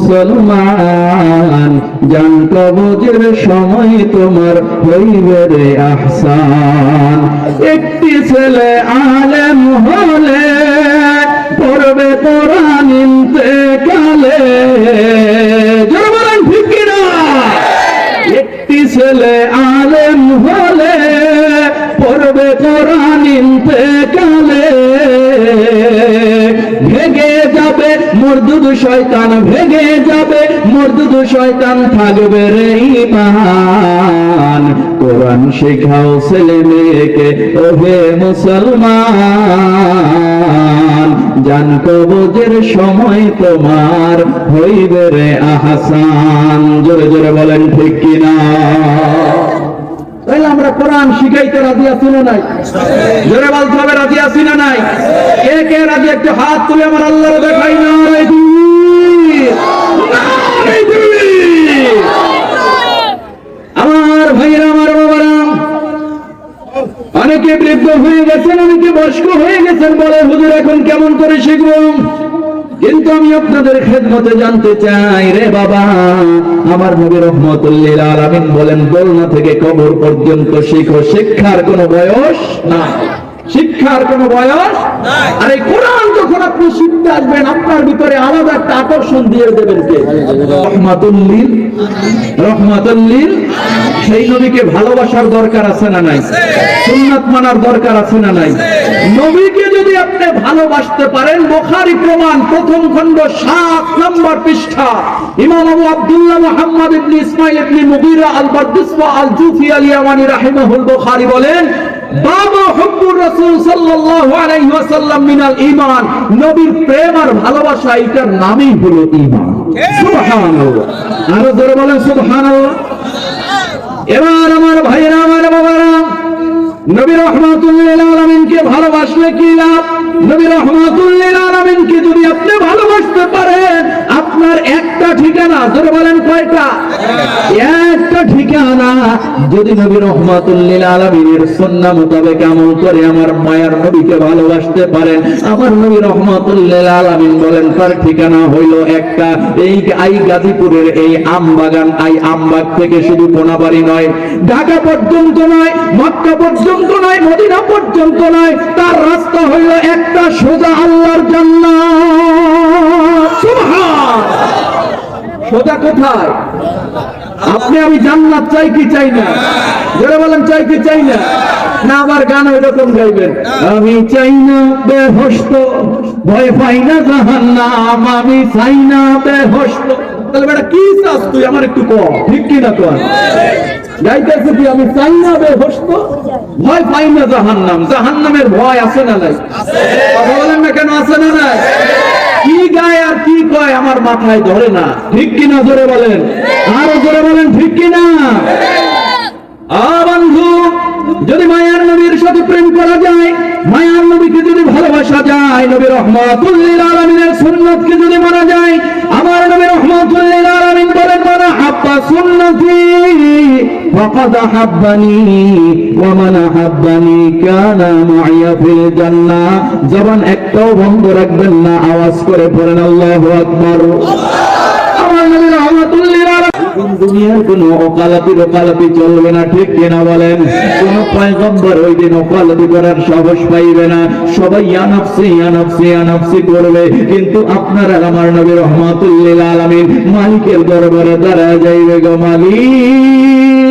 মুসলমান জান কবজের সময় তোমার হইবে রে আহসান। একটি ছেলে আলেম হলে মর্দুদ শয়তান ভেগে যাবে মর্দুদ শয়তান থাকবে রে ইমান। কোরআন শেখাও ছেলে মেয়েকে ওহে মুসলমান। জান কবজের সময় তোমার হইবে রে আহাসান। জোরে জোরে বলেন ঠিক কিনা? তাহলে আমরা কোরআন শিখাইতে রাজি আছি না নাই? জোরে বলতে হবে রাজি আছি না নাই? কে কে রাজি? একটু হাত তুলে আমার আল্লাহর দেখাই না রে তুই। না রে তুই। আমার ভাইয়েরা আমার বাবারা অনেকে বৃদ্ধ হয়ে গেছেন অনেকে বয়স্ক হয়ে গেছেন বলে হুজুর, এখন কেমন করে শিখব? কিন্তু আমি আপনাদের খেদমতে জানতে চাই, রে বাবা। আমার নবী রহমতুল্লিল আলামিন বলেন, দোলনা থেকে কবর পর্যন্ত শিখো, শিক্ষার কোনো বয়স না শিক্ষার কোনো বয়স আর এই কোরআন যখন আপনি শিখতে আসবেন আপনার ভিতরে আলাদা একটা আকর্ষণ দিয়ে দেবেন কে? রহমাতুল্লিল রহমাতুল্লিল সেই নবীকে ভালোবাসার দরকার আছে না নাই? সুন্নাত মানার দরকার আছে না নাই? নবীকে যদি আপনি ভালোবাসতে পারেন বোখারি প্রমাণ প্রথম খণ্ড সাত নম্বর পৃষ্ঠা। ইমাম আবু আব্দুল্লাহ মুহাম্মদ ইবনে ইসমাইল ইবনে মুগিরা আল বারদিসওয়া আল জুফি আল ইয়ামানি রাহিমাহুল বুখারী বলেন বাবা হুব্বুর রাসূল সাল্লাল্লাহু আলাইহি ওয়াসাল্লাম মিনাল ঈমান। নবীর প্রেম আর ভালোবাসা এটার নামই হলো ঈমান। সুবহানাল্লাহ। আরও জোরে বলেন সুবহানাল্লাহ। এবার আমার ভাইয়েরা আমার বাবারা নবী রহমাতুল্লিল আলামিনকে ভালোবাসলে কি লাভ? নবী রহমাতুল্লিল আলামিনকে যদি আপনি ভালোবাসতে পারেন আপনার একটা ঠিকানা, জোরে বলেন কয়টা? একটা ঠিকানা, যদি নবী রহমাতুল্লিল আলামিনের সুন্নাহ মোতাবেক আমল করে আমার মায়ার নবীকে ভালোবাসতে পারেন আমার নবী রহমাতুল্লিল আলামিন বলেন, তার ঠিকানা হইল একটা, এই আই গাজীপুরের এই আম বাগান, আই আমবাগ থেকে শুধু কোনাবাড়ি নয়, ঢাকা পর্যন্ত নয়, মক্কা পর্যন্ত নয়, মদিনা পর্যন্ত নয়, তার রাস্তা হইল একটা সোজা আল্লাহর জান্নাত। সোজা কোথায়? আপনি আমি জান্নাত চাই কি চাই না? যারা বলেন, চাই কি চাই না? না গান এরকম গাইবেন। আমি চাই না বেহস্ত, ভয় পাই না জাহান্নাম, আমি চাই না বেহস্ত। তাহলে বেটা, কি চাস তুই? আমার একটু ঠিক কি না কি, আমি চাই না বেহস্ত, ভয় পাই না জাহান্নাম। জাহান্নামের ভয় আছে না নাই? বলেন না কেন, আছে না নাই? কি গায় আর কয় আমার মাথায় ধরে না। ঠিক কিনা জোরে বলেন? আরও জোরে বলেন, ঠিক কিনা? বন্ধু, যদি মায়ার নবীর সাথে প্রেম করা যায়, মায়ার নবীকে যদি ভালোবাসা যায়, নবী রহমাতুল্লিল আলামিনের সুন্নাতকে যদি মানা যায়, আমার নবী রহমাতুল্লিল আলামিন বলেন, মানা হাব্বা সুন্নতি। হাব্বানি ওয়া মান হাব্বানি কানা মাইয়া ফিল জান্নাহ জবান একটাও বন্ধ রাখবেন আল্লাহু আকবার। আমার নবী রহমাতুল্লিল দুনিয়ার কোন চলবে না, ঠিক কিনা বলেন? কোন পয়গম্বর ওই দিন করার সাহস পাইবে না। সবাই ইয়ানাফসি ইয়ানাফসি করবে। কিন্তু আপনারা আমার নবী রহমাতুল্লিল আলামিন মালিকের দরবারে দাঁড়া যাইবে গো মালিক।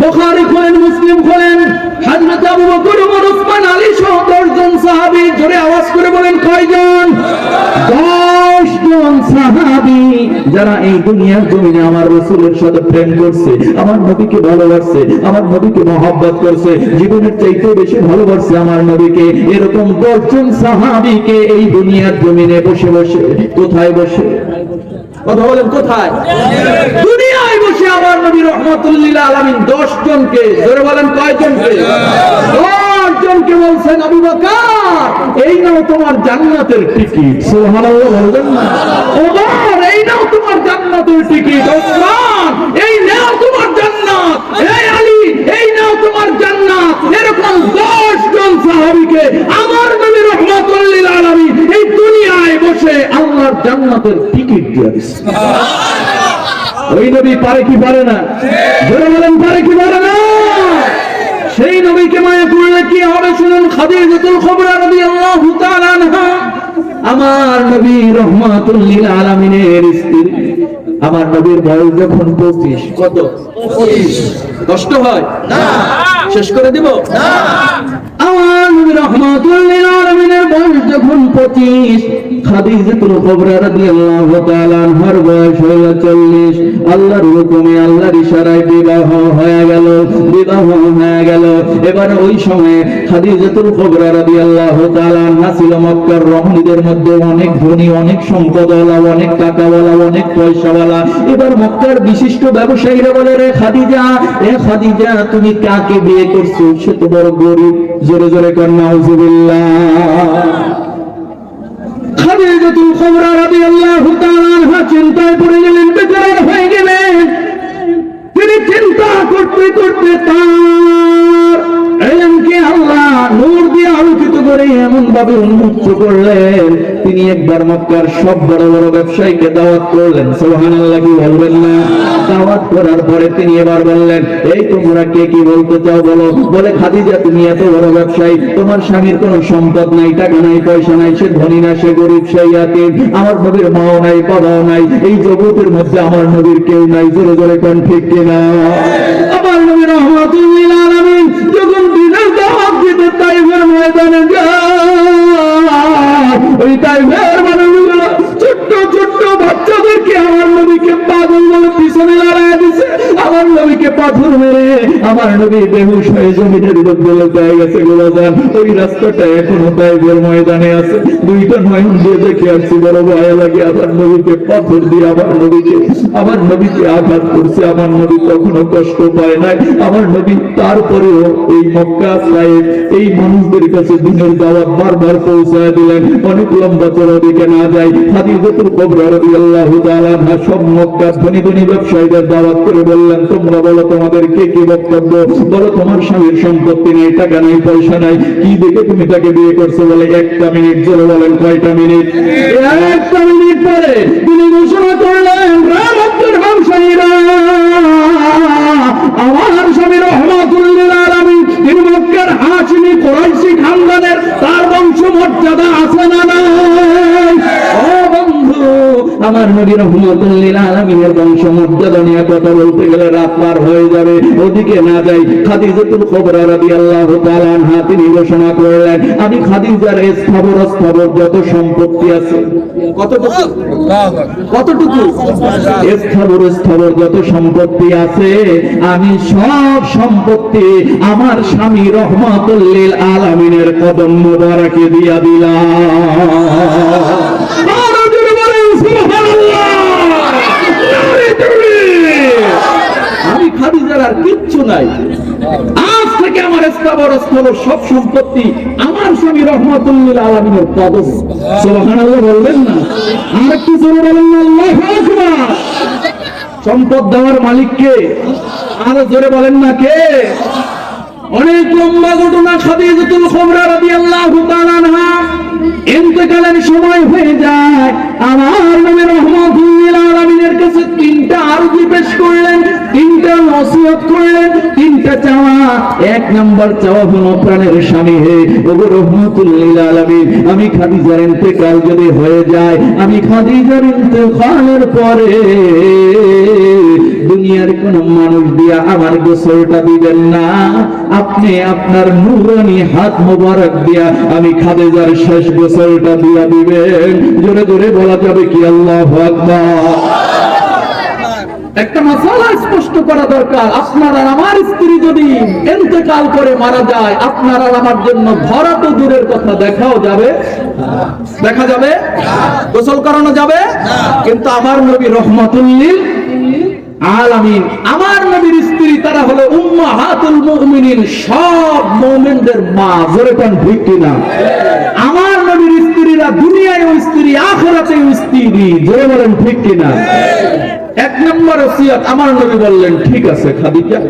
বুখারী খোলেন মুসলিম খোলেন হযরত আবু বকর ওমর ওসমান আলী সহ দশজন সাহাবী জোরে আওয়াজ করে বলেন, কয়জন? দশ জন সাহাবী যারা এই দুনিয়ার জমিনে আমার রসুলের সাথে প্রেম করছে, আমার নবীকে ভালোবাসছে, আমার নবীকে মহব্বত করছে, জীবনের চাইতে বেশি ভালোবাসছে আমার নবীকে। এরকম দশজন সাহাবীকে এই দুনিয়ার জমিনে বসে বসে কোথায় বসে? কথা বলেন, কোথায়? দুনিয়ায়। নবী রহমতুল্লিল আলমিন দশ জনকে, জোরে বলেন কয়জনকে দশ জনকে বলছেন তোমার জান্নাতের টিকিট। এই নাও তোমার জান্নাতের টিকিট। ওসমান, এই নাও তোমার জান্নাত। এই আলী, এই নাও তোমার জান্নাত। এরকম দশ জন সাহাবীকে আমার নবী রহমতুল্লিল আলামিন এই দুনিয়ায় বসে আল্লাহর জান্নাতের টিকিট দিয়ে দিচ্ছে ওই নবী পারে কি পারে না? জোরে বলেন পারে কি পারে না? সেই নবীকে মায়া করলে কি হবে শুনুন খাদিজাতুল কুবরা রাদিয়াল্লাহু তাআলা আনহা? আমার নবী রহমাতুল লিল আলামিনের স্ত্রী। আমার নবীর বয়স যখন 25 কত? 25 কষ্ট হয়? না। শেষ করে দিব? না। আমার নবী রহমাতুল লিল আলামিনের বয়স যখন 25 খাদিজাতুল কুবরা রাদিয়াল্লাহু তাআলা বয়স হলো 40 আল্লাহর হুকুমে আল্লাহর ইশারায় বিবাহ হয়ে গেল, বিবাহ হয়ে গেল। এবার ওই সময়ে খাদিজাতুল কুবরা রাদিয়াল্লাহু তাআলা মক্কার মধ্যে অনেক ধনী, অনেক সম্পদওয়ালা, অনেক টাকাওয়ালা, অনেক পয়সাওয়ালা। এবার মক্কার বিশিষ্ট ব্যবসায়ীরা বলে, রে খাদিজা এ খাদিজা, তুমি কাকে বিয়ে করছ? সে তো বড় গরিব। জোরে জোরে কর, নাউজুবিল্লাহ। খাদিজাতুল কুবরা রাদিয়াল্লাহু তাআলা আনহা চিন্তায় পড়ে গেলেন, বেকার হয়ে গেলেন। তিনি চিন্তা করতে করতে তার এলেমকে আল্লাহ নূর দিয়ে আলোকিত করে এমন ভাবে উন্মুক্ত করলেন। তিনি একবার মক্কার সব বড় বড় ব্যবসায়ীকে দাওয়াত করলেন। সুবহানাল্লাহ, কি বলবেন না? দাওয়াত করার পরে তিনি এবার বললেন, এই তোমরা কে কি বলতে চাও বলো? বলে, খাদিজা, তুমি এত বড় ব্যবসায়ী, তোমার স্বামীর কোনো সম্পদ নাই, টাকা নাই, পয়সা নাই, সে ধনী না, সে গরিব সেই ইয়াতিম, আমার নবীর মাও নাই, বাবাও নাই, এই জগতের মধ্যে আমার নবীর কেউ নাই, জোরে জোরে কোন ঠিক কিনা আমার নবীর দিনের তাইফের ময়দানে ওই তাইফের মানুষগুলো ছোট্ট ছোট্ট বাচ্চাদেরকে আমার নদীকে পাগল বলে পিছনে লড়াই দিছে। আমার নবীকে পাথর মেরে আমার নবী বেহুশ হয়ে জমিনের মধ্যে লুকিয়ে গেছে গোলাজান ওই রাস্তাটা এখনও তাইফের ময়দানে আছে। দুইটা নয়ন দিয়ে দেখে আসছি, বড় ভয় লাগে। আমার নবীকে পাথর দিয়ে আমার নবীকে আমার নবীকে আঘাত করছে। আমার নবী কখনো কষ্ট পায় নাই। আমার নবী তারপরেও এই মক্কা সাহেব, এই মানুষদের কাছে দিনের দাওয়াত বারবার পৌঁছায় দিলেন। অনেক লম্বা চড়া দিকে না যায়। হাদিজাতুল কুবরা রাদিয়াল্লাহু তাআলা সব মক্কার ধনী ধনী ব্যবসায়ীদের দাওয়াত করে বললেন, তোমরা বলো তোমাদের কে কি বক্তব্য? বলো তোমার স্বামীর সম্পত্তি নেই, টাকা নেই, পয়সা নাই। কি দেখে তুমি তাকে বিয়ে করছ? বলে, একটা মিনিট, জোরে বলেন, কয়টা মিনিট? একটা মিনিট পরে তিনি ঘোষণা করলেন রামত্বের ব্যবসায়ীরা আমার স্বামী রহমাতুল্লিল আলামিন, তিনি মক্কার হাশিমি কুরাইশি খানদানের তার বংশ মর্যাদা আছে না বন্ধু আমার নবী রহমাতুল্লিল আলামিনের বংশ মর্যাদা নিয়ে কথা বলতে গেলে রাত পার হয়ে যাবে। ওদিকে না যাই খাদিজাতুল কুবরা রাদিয়াল্লাহু তাআলা আনহা তিনি ঘোষণা করলেন, আমি খাদিজার স্থাবর স্থাবর যত সম্পত্তি আছে, কতটুকু? স্থাবর স্থাবর যত সম্পত্তি আছে, আমি সব সম্পত্তি আমার স্বামী রহমাতুল্লিল আলামিনের কদম মোবারকে দিয়া দিলাম। খাদিজার আর কিচ্ছু নাই। আজ থেকে আমার স্থাবর স্থাবর সব সম্পত্তি আমার স্বামী রহমাতুল্লিল আলামিনের কদম সুবহানাল্লাহ বলবেন না? একটু জোরে বলেন সম্পদ দেওয়ার মালিক কে আরও জোরে বলেন না কে? অনেক লম্বা ঘটনা খাদিজাতুল কুবরা রাদিয়াল্লাহু তাআলা আনহা ইন্তেকালের সময় হয়ে যায়। আমার নবী রহমাতুল্লিল আলামিনের কাছে তিনটা আরজি পেশ করলেন। তিনটা করলেন তিনটা চাওয়া। এক নাম্বার চাওয়া প্রাণের স্বামী হে। আমি খাদিজার ইন্তেকাল যদি হয়ে যায়, আমি খাদিজার ইন্তেকালের পরে দুনিয়ার কোন মানুষ দিয়া আমার গোসলটা দিবেন না। আপনি আপনার নুরানি হাত মোবারক দিয়া আমি খাদিজার শেষ গোসলটা দিয়া দিবেন। জোরে জোরে বলা যাবে কি আল্লাহ আকবার? একটা মশালা স্পষ্ট করা দরকার। আপনার আর আমার স্ত্রী যদি এতেকাল করে মারা যায়, আপনার আর আমার জন্য ধরা তো দূরের কথা, দেখাও যাবে? দেখা যাবে? গোসল করানো যাবে? কিন্তু আমার নবী রহমাতুল্লিল আলামিন, আমার নবীর স্ত্রী তারা হলো উম্মাহাতুল মুমিনিন, সব মুমিনদের মা, জোরে কোন কিনা? আমার নবীর স্ত্রীরা দুনিয়ায় স্ত্রী আখেরাতে স্ত্রী, জোরে বলেন ঠিক কিনা? এক নম্বর ওসিয়াত আমার নবী বললেন, ঠিক আছে, খাদিজা।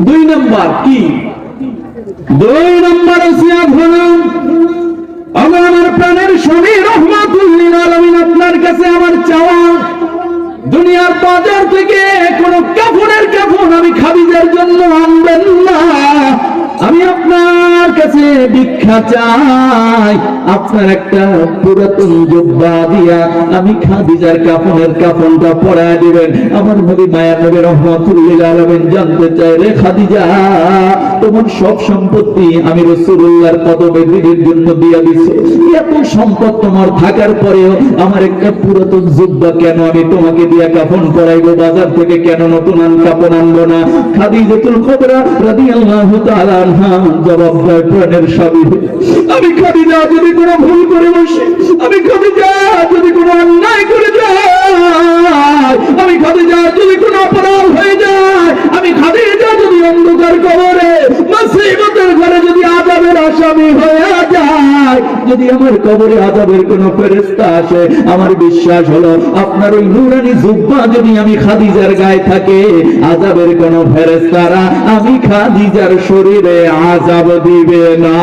দুই নম্বর কি? দুই নম্বর ওসিয়াত হলো, আমার প্রাণের স্বামী রহমাতুল্লিল আলামিন আপনার কাছে আমার চাওয়া। দুনিয়ার বাজার থেকে কোন কাফনের কাফন আমি খাদিজার জন্য আনি কাছে ভিক্ষা চাই। আপনার একটা পুরাতন জব্বা দিয়া আমি খাদিজার কাফনের কাফনটা পরায় দিবেন। আমার নবী মায়ার নবী রহমতুল্লিল আলমিন জানতে চাই রে খাদিজা, তোমার সব সম্পত্তি আমি রসুল্লাহর কদমে দিদির জন্য দিয়া দিছি। এত সম্পদ তোমার থাকার পরেও আমার একটা পুরাতন জুব্বা কেন আমি তোমাকে দিয়া কাফন করাইবো বাজার থেকে কেন নতুন আন কাপড় আনব না? খাদিজাতুল কুবরা রাদিয়াল্লাহু তাআলা জবাব দেয় প্রাণের স্বামী। আমি খাদিজা, যদি কোনো ভুল করে বসি, আমি খাদিজা, যদি কোনো অন্যায় করে যায়, আমি খাদিজা, যদি কোনো অপরাধ হয়ে যায়, আমি খাদিজা, যদি অন্ধকার কবরে মাসিমতের ঘরে যদি আজাবের আসামি হয়ে যদি আমার কবরে আজাবের কোনো ফেরেস্তা আসে, আমার বিশ্বাস হলো আপনার ওই নুরানি জুব্বা যদি আমি খাদিজার গায়ে থাকে, আজাবের কোনো ফেরেস্তারা আমি খাদিজার শরীরে আজাব দিবে না।